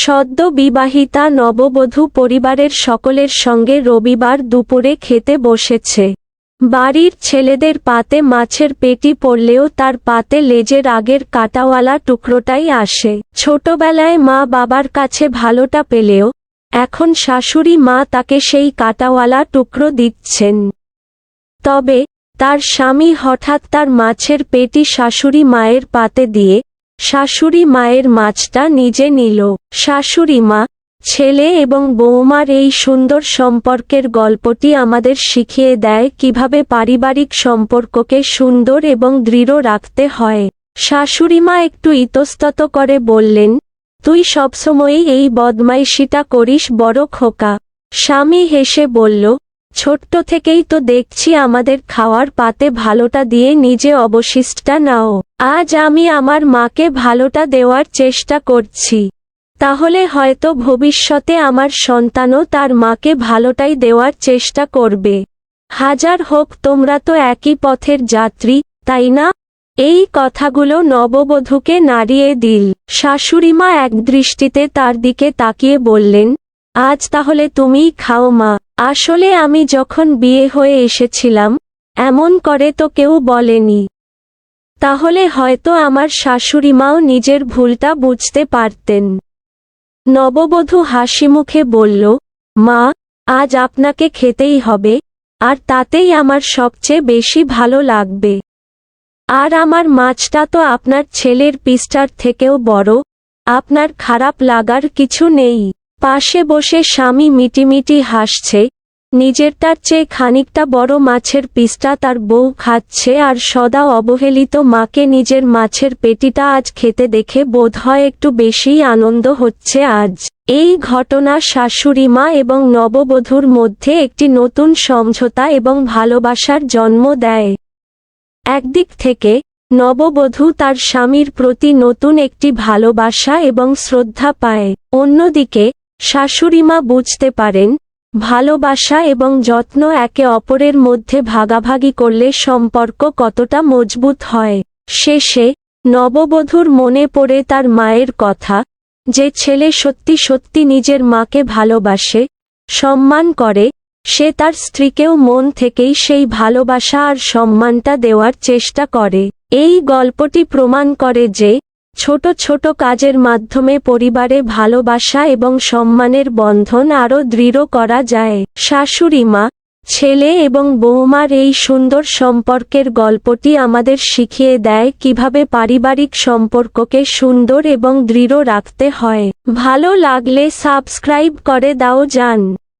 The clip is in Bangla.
সদ্য বিবাহিতা নববধূ পরিবারের সকলের সঙ্গে রবিবার দুপুরে খেতে বসেছে। বাড়ির ছেলেদের পাতে মাছের পেটি পড়লেও তার পাতে লেজের আগের কাটাওয়ালা টুকরোটাই আসে। ছোটবেলায় মা বাবার কাছে ভালোটা পেলেও এখন শাশুড়ি মা তাকে সেই কাটাওয়ালা টুকরো দিচ্ছেন। তবে তার স্বামী হঠাৎ তার মাছের পেটি শাশুড়ি মায়ের পাতে দিয়ে শাশুড়ি মায়ের মাছটা নিজে নিল। শাশুড়ি মা, ছেলে এবং বৌমার এই সুন্দর সম্পর্কের গল্পটি আমাদের শিখিয়ে দেয় কীভাবে পারিবারিক সম্পর্ককে সুন্দর এবং দৃঢ় রাখতে হয়। শাশুড়িমা একটু ইতস্তত করে বললেন, তুই সবসময়ই এই বদমাইশিটা করিস বড় খোকা। স্বামী হেসে বলল, ছোট্ট থেকেই তো দেখছি আমাদের খাওয়ার পাতে ভালোটা দিয়ে নিজে অবশিষ্টটা নাও। আজ আমি আমার মাকে ভালোটা দেওয়ার চেষ্টা করছি। তাহলে হয়তো ভবিষ্যতে আমার সন্তানও তার মাকে ভালোটাই দেওয়ার চেষ্টা করবে। হাজার হোক, তোমরা তো একই পথের যাত্রী, তাই না? এই কথাগুলো নববধূকে নাড়িয়ে দিল। শাশুড়িমা একদৃষ্টিতে তার দিকে তাকিয়ে বললেন, আজ তাহলে তুমিই খাও মা। আসলে আমি যখন বিয়ে হয়ে এসেছিলাম, এমন করে তো কেউ বলেনি। তাহলে হয়তো আমার শাশুড়িমাও নিজের ভুলটা বুঝতে পারতেন। নববধূ হাসিমুখে বলল, মা, আজ আপনাকে খেতেই হবে, আর তাতেই আমার সবচেয়ে বেশি ভালো লাগবে। আর আমার মাছটা তো আপনার ছেলের পিস্টার থেকেও বড়, আপনার খারাপ লাগার কিছু নেই। পাশে বসে স্বামী মিটিমিটি হাসছে নিজেরটার চেয়ে খানিকটা বড় মাছের পিসটা তার বউ খাচ্ছে আর সদা অবহেলিত মাকে নিজের মাছের পেটিটা আজ খেতে দেখে বোধহয় একটু বেশিই আনন্দ হচ্ছে আজ। এই ঘটনা শাশুড়ি মা এবং নববধূর মধ্যে একটি নতুন সমঝোতা এবং ভালোবাসার জন্ম দেয়। একদিক থেকে, নববধূ তার স্বামীর প্রতি নতুন একটি ভালোবাসা এবং শ্রদ্ধা পায়। অন্যদিকে শাশুড়িমা বুঝতে পারেন ভালোবাসা এবং যত্ন একে অপরের মধ্যে ভাগাভাগি করলে সম্পর্ক কতটা মজবুত হয়। শেষে, নববধূর মনে পড়ে তার মায়ের কথা, যে ছেলে সত্যি সত্যি নিজের মাকে ভালোবাসে, সম্মান করে, সে তার স্ত্রীকেও মন থেকেই সেই ভালোবাসা আর সম্মানটা দেওয়ার চেষ্টা করে। এই গল্পটি প্রমাণ করে যে ছোট ছোট কাজের মাধ্যমে পরিবারে ভালোবাসা এবং সম্মানের বন্ধন আরও দৃঢ় করা যায়। শাশুড়ি মা, ছেলে এবং বৌমার এই সুন্দর সম্পর্কের গল্পটি আমাদের শিখিয়ে দেয় কীভাবে পারিবারিক সম্পর্ককে সুন্দর এবং দৃঢ় রাখতে হয়। ভালো লাগলে সাবস্ক্রাইব করে দাও যান